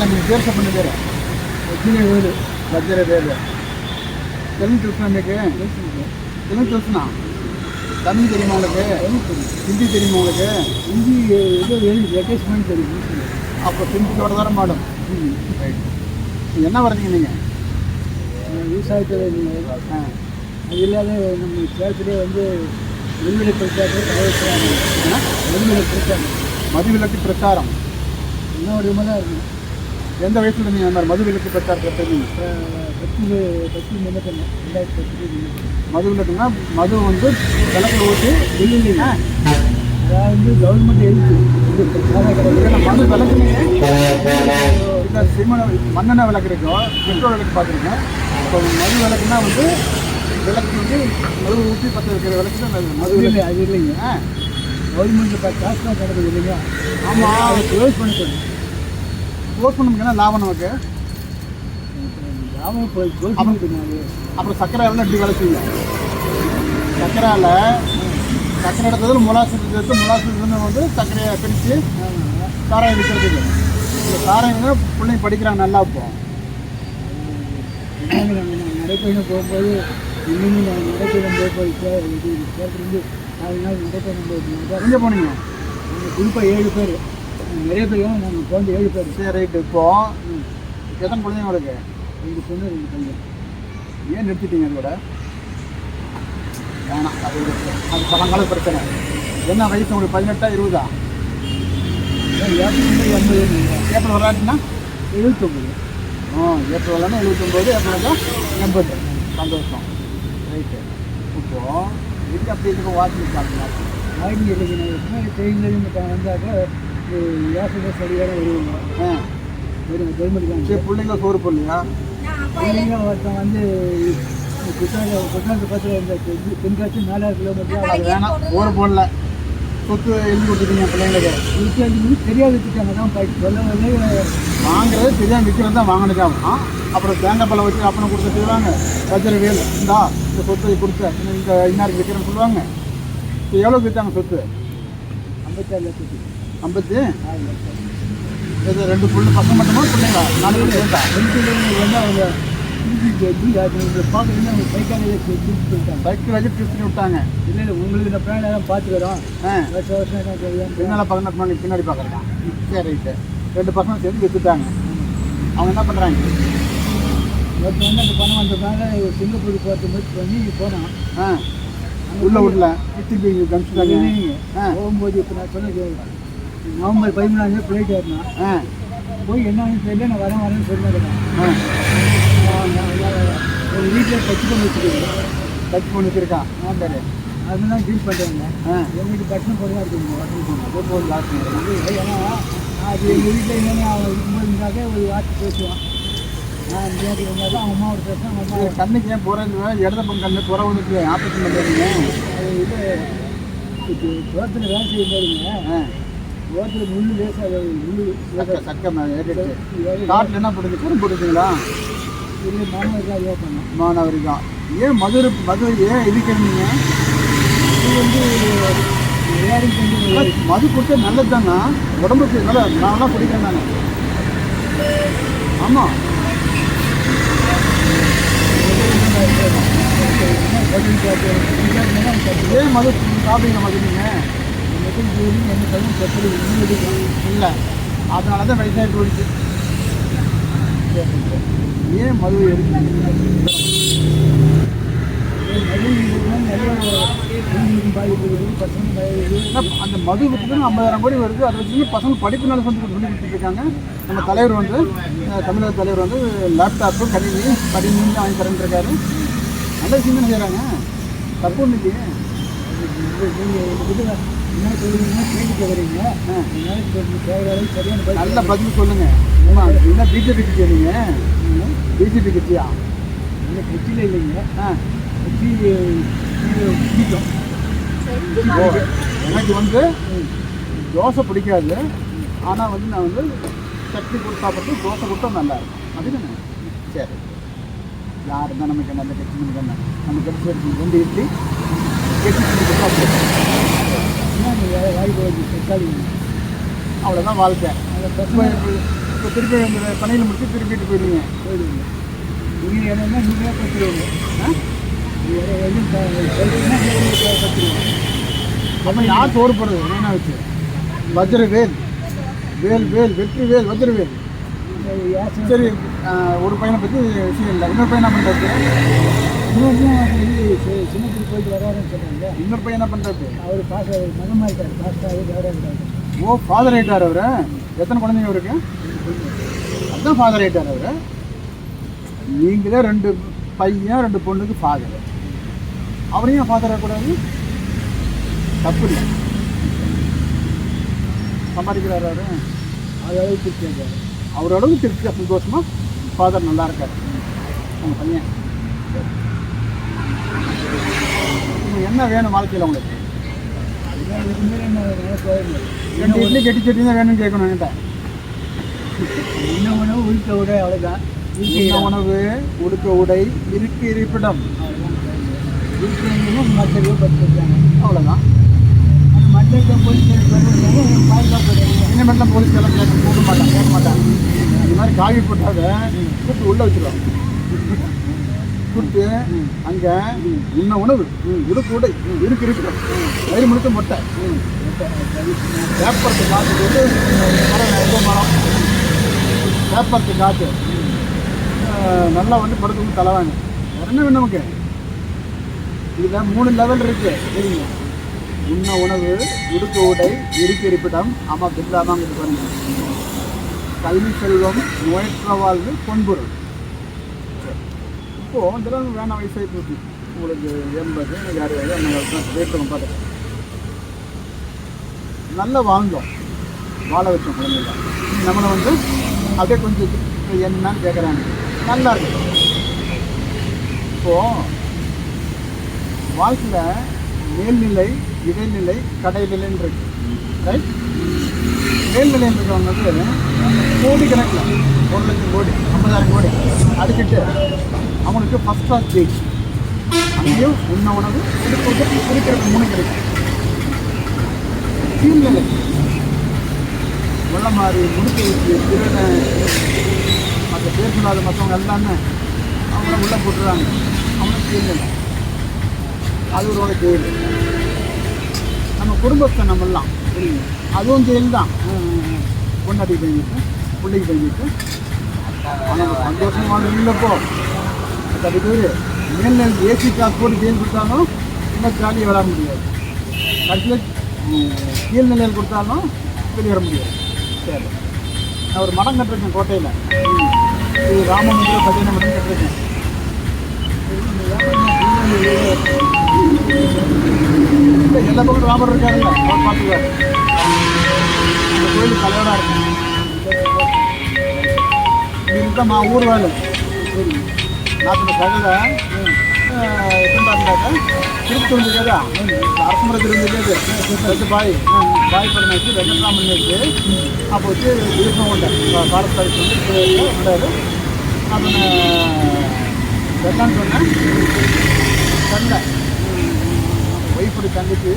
అన్న మీ పేరు చెప్పండి పేరు వచ్చిన వేలు వజ్ర వేలు తెలుగు తెలుసునా మీకు తెలుగు తెలుసునా தமிழ் தெரியுமா உங்களுக்கு ஹிந்தி தெரியுமா உங்களுக்கு ஹிந்தி ஏதோ எழுதி ரெட்டேஸ்மெண்ட் தெரியும் அப்போ ஹிந்தியோட தானே மாடும் ரைட் என்ன வர்றீங்க நீங்கள் விவசாயத்தில் ஆ அது இல்லாத நம்ம சேலத்திலே வந்து நெல்விலை பிரச்சாரத்தை தவிர்க்கிறாங்க நெல்விலை பிரச்சாரம் மதுவிலக்கு பிரச்சாரம் இன்னும் ஒரு விதமாக தான் இருக்கும் எந்த வயசுல நீங்கள் அந்த மதுவிலக்கு பிரச்சாரத்தை தெரியுங்க இப்போ பத்து பத்து நிமிடம் ரெண்டாயிரத்தி பத்து மதுவிலக்குன்னா மது வந்து விளக்கில் ஊற்றி இல்லைங்க அதாவது வந்து கவர்மெண்ட் இதில் மது விளக்குனீங்க இல்லை சிம்ம மண்ணெண்ணெய் விளக்கு இருக்கும் பெட்ரோல் விளக்கு பார்த்துருக்கேன். இப்போ மது விளக்குனா வந்து விளக்கு வந்து மது ஊற்றி பற்ற வைக்கிற விளக்கு தான் மது இல்லை அது இல்லைங்க. கவர்மெண்ட்டில் இப்போ காசு கிடக்குது இல்லைங்க ஆமாம் அதை க்ளோஸ் பண்ண சொல்லணும் க்ளோஸ் பண்ண என்ன லாபம் நமக்கு. லாபம் அது அப்புறம் சர்க்கரை எல்லாம் எப்படி வேலை செய்யும்? சர்க்கரையில் சர்க்கரை எடுத்ததில் முலாசு எடுத்து முலாசு வந்து சர்க்கரையை பிரித்து சாராயம் விற்கிறதுக்கு. இந்த சாராயம் பிள்ளைங்க படிக்கிறாங்க நல்லா இப்போ. நடைப்பயணம் போகும்போது இன்னும் நாங்கள் நடைப்பயணம் போகும்போது சேர்த்துலேருந்து நாலு நாள் நடைப்பயணம் போயிருந்தோம் எங்கே போனீங்க? குறிப்பாக ஏழு பேர். நிறைய பேர் நாங்கள் குழந்தை ஏழு பேர் சரி ரைட்டு. இப்போ எத்தனை குழந்தைங்க உங்களுக்கு? ரெண்டு பொண்ணு ரெண்டு பையன் ஏன் நிறுத்திட்டீங்க அதோட வேணாம் அது இருக்கு. அது பழங்கால பிரச்சனை. என்ன வயசு உங்களுக்கு? பதினெட்டா இருபதா? ஏப்ரல் எண்பது. ஏப்ரல் விளையாட்டுனா எழுபத்தொம்பது. ஆ ஏப்ரல் விளையாடுனா எழுபத்தொம்போது ஏப்ரல் தான் எண்பது. சந்தோஷம். ரைட்டு. இப்போ இதுக்கு அப்படி இதுக்கு வாட்சிங் பார்க்கலாம் நான் எப்பவுமே ட்ரெயின்லேருந்து வந்தாக்க யோசனை சரியாக வருவாங்க ஆ. கவர்மெண்ட் சரி பிள்ளைங்க சோறு போடலையா? பிள்ளைங்க ஒருத்தன் வந்து குற்றால குற்றாலத்து பக்கத்தில் இந்த தென்~ தென்காசி நாலாயிரம் கிலோமீட்டர் அது வேணாம் சோறு போடல. சொத்து எழுதி கொடுத்துட்டீங்க பிள்ளைங்களுக்கு. குற்றாலத்துக்கு தெரியாது வச்சுட்டாங்க தான் போயிட்டு சொல்ல வந்து வாங்குறது விற்கிறது தான் அப்புறம் தேங்காய் பழம் வச்சு அப்பனை கொடுத்து செய்வாங்க வஜ்ர வேல். இந்தா இந்த சொத்தை கொடுத்த. இந்த இன்னாருக்கு விற்கிறேன்னு சொல்லுவாங்க. எவ்வளோ விற்றாங்க சொத்து? ஐம்பத்தாறு லட்சத்துக்கு. ஐம்பத்தி இது ரெண்டு புள்ளி பசங்க மட்டுமா பிள்ளைங்களா? நாலு பேர் சேர்ந்தா ரெண்டு பிள்ளைங்க வந்து அவங்க திருப்பி திருப்பி சைக்கிள் வச்சு டியூஷன் விட்டாங்க. இல்லை இல்லை உங்களுக்கு இந்த பிளான் எல்லாம் பார்த்து வரோம். ஆ. வருஷம் வருஷம் பின்னால் பக்கத்தில் பின்னாடி பார்க்குறேன் சரி ரைட்டு. ரெண்டு பசங்க சேர்ந்து விற்றுட்டாங்க அவங்க என்ன பண்ணுறாங்க ஒருத்தர் வந்து அந்த பணம் வந்ததுனால சிங்கப்பூர் போகிறது முயற்சி பண்ணி போனோம். ஆ. உள்ள விடல திருப்பி கமிச்சிட்டாங்க ஆ. போகும்போது இப்போ நான் சொன்னது நவம்பர் பதிமூணாந்தேதி ஃப்ளைட் ஏறினோம் ஆ. போய் என்னன்னு தெரியல நான் வரேன் வரேன்னு ஆ. ஒரு வீட்டில் டச் பண்ணி வச்சுருக்கேன். டச் பண்ணி வச்சிருக்கான் ஆ சரி. அதுதான் டீல் பண்ணுறாங்க ஆ. எங்களுக்கு பட்டம் போட தான் இருக்குங்க போனோம் அது போதும் லாஸ்ட் ஏன்னா அது எங்கள் வீட்டில் என்னென்ன அவன் இருக்கும்போது இருந்தாக்க ஒரு பேசுவான். அவங்க அம்மா கண்ணுக்கு ஏன் போகிறது இடத பக்கம் கண்ணு புற வந்துட்டு ஆப்ரேஷன் பண்ணுறீங்க இது தோட்டத்தில் வேலை செய்யும் போதுங்க தோட்டத்தில் முள்ளு லேசாக முள்ளு சக்க சக்க ஏறிடுச்சு. காட்டில் என்ன போட்டுருக்கு கூறு போட்டுருக்கீங்களா? இல்லை மாணவர்கள் அதிகம் பண்ணோம். மாணவரிகம் ஏன் மதுரை மதுரை ஏன் இடிக்கிறீங்க இது வந்து எல்லாரும் கொஞ்சம் மது கொடுத்தா நல்லது தானே உடம்புக்கு நல்லா நான்லாம் குடிக்கிறேன் நான். ஆமாம் ஏன் மது சாப்பிடுங்க மது நீங்கள் என்ன சொல்லும் பத்து இல்லை. அதனால தான் வயசாகி போயிடுச்சு ஏன் மது ஏன்னா அந்த மது விட்டு ஐம்பதாயிரம் கோடி வருது. அதை வச்சு பசங்க படிப்புனால சொல்லி சொல்லி கொடுத்துட்டு இருக்காங்க நம்ம தலைவர் வந்து தமிழக தலைவர் வந்து லேப்டாப்பு கணினி கணினி வாங்கி தரேன்னு இருக்காரு. நல்ல விஷயம் தானே செய்கிறாங்க தப்பு இல்லையே. என்ன சொல்லுவீங்கன்னா வரீங்க சரியான நல்ல பதில் சொல்லுங்க என்ன பிஜேபி கட்சியா நீங்க பிஜேபி கட்சியா இந்த கட்சியில் இல்லைங்க. ஆ. கட்சி பிடிக்கும் எனக்கு வந்து தோசை பிடிக்காது. ஆனால் வந்து நான் வந்து சட்னி கொடுத்து சாப்பிட்டு தோசை கொடுத்தா நல்லா இருக்கும். அதுதானே சரி. யார் இருந்தால் நமக்கு நல்ல கட்சி நமக்கு என்ன நம்ம கட்சி ரெண்டு இட்லி கட்சி செஞ்சு வாய்ப்பு வந்து தக்காளி அவ்வளோதான் வாழ்க்கை. அந்த இப்போ இப்போ திருப்பி அந்த பணியில் முடிச்சு திருப்பிட்டு போயிடுவீங்க போயிடுவீங்க நீங்கள் என்னன்னா நீங்களே கற்றுருவீங்க ஆ அப்போ யார் சோறு போடுறது என்ன வச்சு வஜ்ரவேல் வேல் வேல் வேல் வெற்றி வேல் வஜ்ரவேல் சரி ஒரு பையனை பற்றி விஷயம் இல்லை. இன்னொரு பையன் என்ன பண்ணுறது இன்னொன்றும் சின்னத்துக்கு போயிட்டு வராருன்னு சொல்கிறாங்க இன்னொரு பையன் என்ன பண்ணுறது அவர் பாஸ் மதமாயிட்டார் பாஸ் ஆகி வேறு ஓ ஃபாதர் ஆயிட்டார் அவரு? எத்தனை குழந்தைங்க அவருக்கு அதுதான் ஃபாதர் ஆயிட்டார் அவரு. நீங்களே ரெண்டு பையன் ரெண்டு பொண்ணுக்கு ஃபாதர் அவரையும் ஃபாதர் ஆகக்கூடாது தப்பு இல்லை. சம்பாதிக்கிறாரு அவரு. அளவுக்கு அவர் அளவுக்கு திருப்தியாக சந்தோஷமா? ஃபாதர் நல்லா இருக்காரு. உங்கள் பையன் என்ன வேணும் வாழ்க்கையில் உங்களுக்கு? ரெண்டு இட்லி கெட்டி சட்னி தான் வேணும்னு கேட்கணும் என்கிட்ட. இன்னும் உணவு? உயிர்த்த விட அவ்வளோதான் உண்ண உணவு? உடுக்க உடை இருக்கு இருப்பிடம். மற்றவங்க படுத்துருக்காங்க அவ்வளோதான் வருவாங்க பாதுகாப்பு இனிமேட்லாம் போலீஸ் எல்லாம் கேட்க போக மாட்டேன் கேட்க மாட்டான் இந்த மாதிரி காவி போட்டாத கூப்பிட்டு உள்ளே வச்சுருவாங்க. கூப்பிட்டு அங்கே உன்ன உணவு இது உடை இருக்கு இருக்கு வயிறு முழுக்க மொட்டை. பேப்பருக்கு காற்று வந்து மரம் மரம். பேப்பருக்கு காற்று நல்லா வந்து படுத்து தலைவாங்க வேற என்ன வேணும் நமக்கு இதில் மூணு லெவல் இருக்குது சரிங்க உண்ண உணவு உடுக்க உடை இருக்க இருப்பிடம் ஆமாம் பில்லாமாங்க இது கல்வி செல்வம் நோயற்ற வாழ்வு பொன்பொருள். இப்போது இதெல்லாம் வேணாம் வயசாகி போச்சு. உங்களுக்கு எண்பது எனக்கு அறுபது அந்த ரேட்டு நல்லா வாழ்ந்தோம். வாழ வச்சோம் குழந்தைங்க நம்மளை வந்து அப்படியே கொஞ்சம் என்னன்னு கேட்குறாங்க நல்லா இருக்கு. இப்போது வாழ்க்கையில் மேல்நிலை இடைநிலை கடைநிலைன்னு இருக்கு. ரைட் மேல்நிலையில் இருக்கிறவங்க வந்து கோடி கணக்கில் ஒரு லட்சம் கோடி ஐம்பதாயிரம் கோடி அடிக்கிட்டு அவங்களுக்கு ஃபஸ்ட் கிளாஸ் ஜெயிச்சு. அங்கேயும் உண்ண உணவு இருக்கிறது இருக்கிறது மூணு கிடைக்கும். கீழ்நிலை. வெள்ளம் முடிச்சு வச்சு திருடனை மற்ற பேர் சொல்லாத மற்றவங்க எல்லாமே அவங்கள உள்ளே போட்டுறாங்க. அவனுக்கு கீழ்நிலை. அது ஒரு வகை ஜெயில். நம்ம குடும்பத்தை நம்மெல்லாம் புரியுங்க அதுவும் ஜெயில் தான் பொண்டாட்டி பயந்துட்டு பிள்ளைக்கு பயந்துட்டு ஆனால் சந்தோஷம் வாழ்ந்தீங்களப்போ அது பேர். மேல்நிலை ஏசி காசு போட்டு ஜெயில் கொடுத்தாலும் இன்னும் ஜாலியாக வர முடியாது. கடைசியில் கீழ்நிலையில் கொடுத்தாலும் வெளியே வர முடியாது. சரி. நான் ஒரு மடம் கட்டிருக்கேன் கோட்டையில். இது ராமமந்திர பதின மடம் கட்டிருக்கேன். எல்லா பக்கம் ராபர் இருக்காருல்ல அவர் பார்த்துக்குவார் அந்த கோயில் தலைவராக இருக்கும் இதுதான் மா ஊர் வேலை. சரி. நாட்டு கதையில் எப்படின்னாக்கா திருப்பத்தூர் இருக்காதா அரசமரம் இருந்தது ரெண்டு பாய். பாய் படம் வெங்கட்ராமன் வச்சு அப்போ வச்சு விருப்பம் கொண்டேன் பாரத் தாய் வந்து கொண்டாரு அவனை வெள்ளான்னு சொன்னேன் சண்டை ஒய்ஃபுடைய தங்கச்சி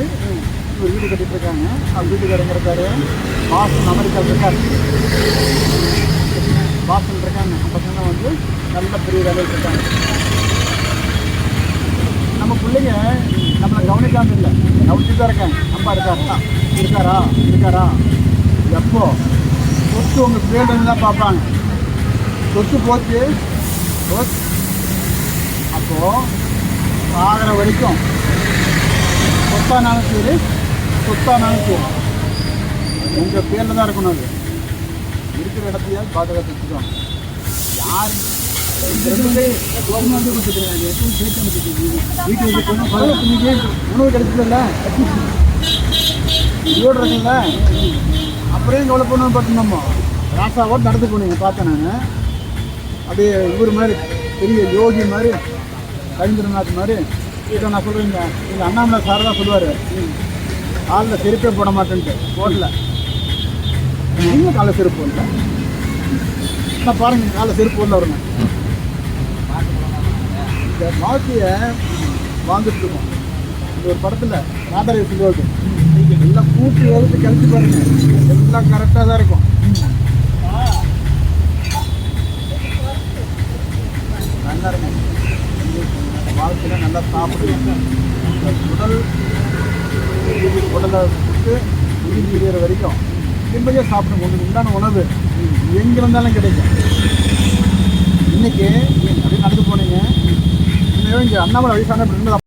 ஒரு வீடு கட்டிட்டு இருக்காங்க அவர் வீட்டுக்காரங்க இருக்காரு. பாசன் அமெரிக்காவில் இருக்காரு. பாசன் இருக்காங்க. பசங்க வந்து நல்ல பெரிய வேலையில் இருக்காங்க. நம்ம பிள்ளைங்க நம்மளை கவனிக்காம இல்லை. கவனிச்சுட்டு தான் இருக்கேன் அப்பா இருக்காரா? இருக்காரா? இருக்காரா? எப்போ? சொத்து உங்கள் பேருந்து தான் பார்ப்பாங்க. சொத்து போச்சு. போச்சு அப்போது ஆகிற வரைக்கும் சொத்தானாலும் சரி சொத்தானாலும் சரி. உங்கள் பேரில் தான் இருக்கணும் அது. இருக்கிற இடத்தையாவது பாதுகாத்து வச்சுக்கோங்க யார் கவர்மெண்ட் கொடுத்துருக்காங்க எப்பவும் சேர்த்து அனுப்பிச்சிருக்கீங்க வீட்டில் போனால் பதினெட்டு இன்னைக்கு உணவு கிடைச்சதில்ல ஈரோடு இருக்குல்ல? அப்புறம் கவலை பண்ணணும் பார்த்தோம் ராசாவோட நடந்து போனீங்க பார்த்தேன் நான். அப்படியே இவர் மாதிரி பெரிய யோகி மாதிரி கவிந்திரநாத் மாதிரி. இதை நான் சொல்கிறீங்க இதில் அண்ணாமலை சார் தான் சொல்லுவார். காலில் செருப்பே போட மாட்டேன்ட்டு போடல எங்கே காலில் செருப்பு போடல நான் பாருங்கள் காலில் செருப்பு போடல வருங்க இந்த மாட்டியை வாங்கிட்டு இருக்கோம். இந்த ஒரு படத்தில் ராதாரி சொல்லுவாரு. நீங்கள் எல்லாம் கூட்டி வகுத்து கழிச்சு பாருங்கள் எல்லாம் கரெக்டாக தான் இருக்கும். நல்லா இருக்கும். வாழ்க்கையில் நல்லா சாப்பிடுவீங்க இந்த உடல் உடலை விட்டு உயிர் விடுகிற வரைக்கும் நிம்மதியாக சாப்பிடுங்க உங்களுக்கு உண்டான உணவு எங்கே இருந்தாலும் கிடைக்கும். இன்னைக்கு அப்படியே நடந்து போனீங்க. இன்னும் இங்கே அண்ணாமலை வயசான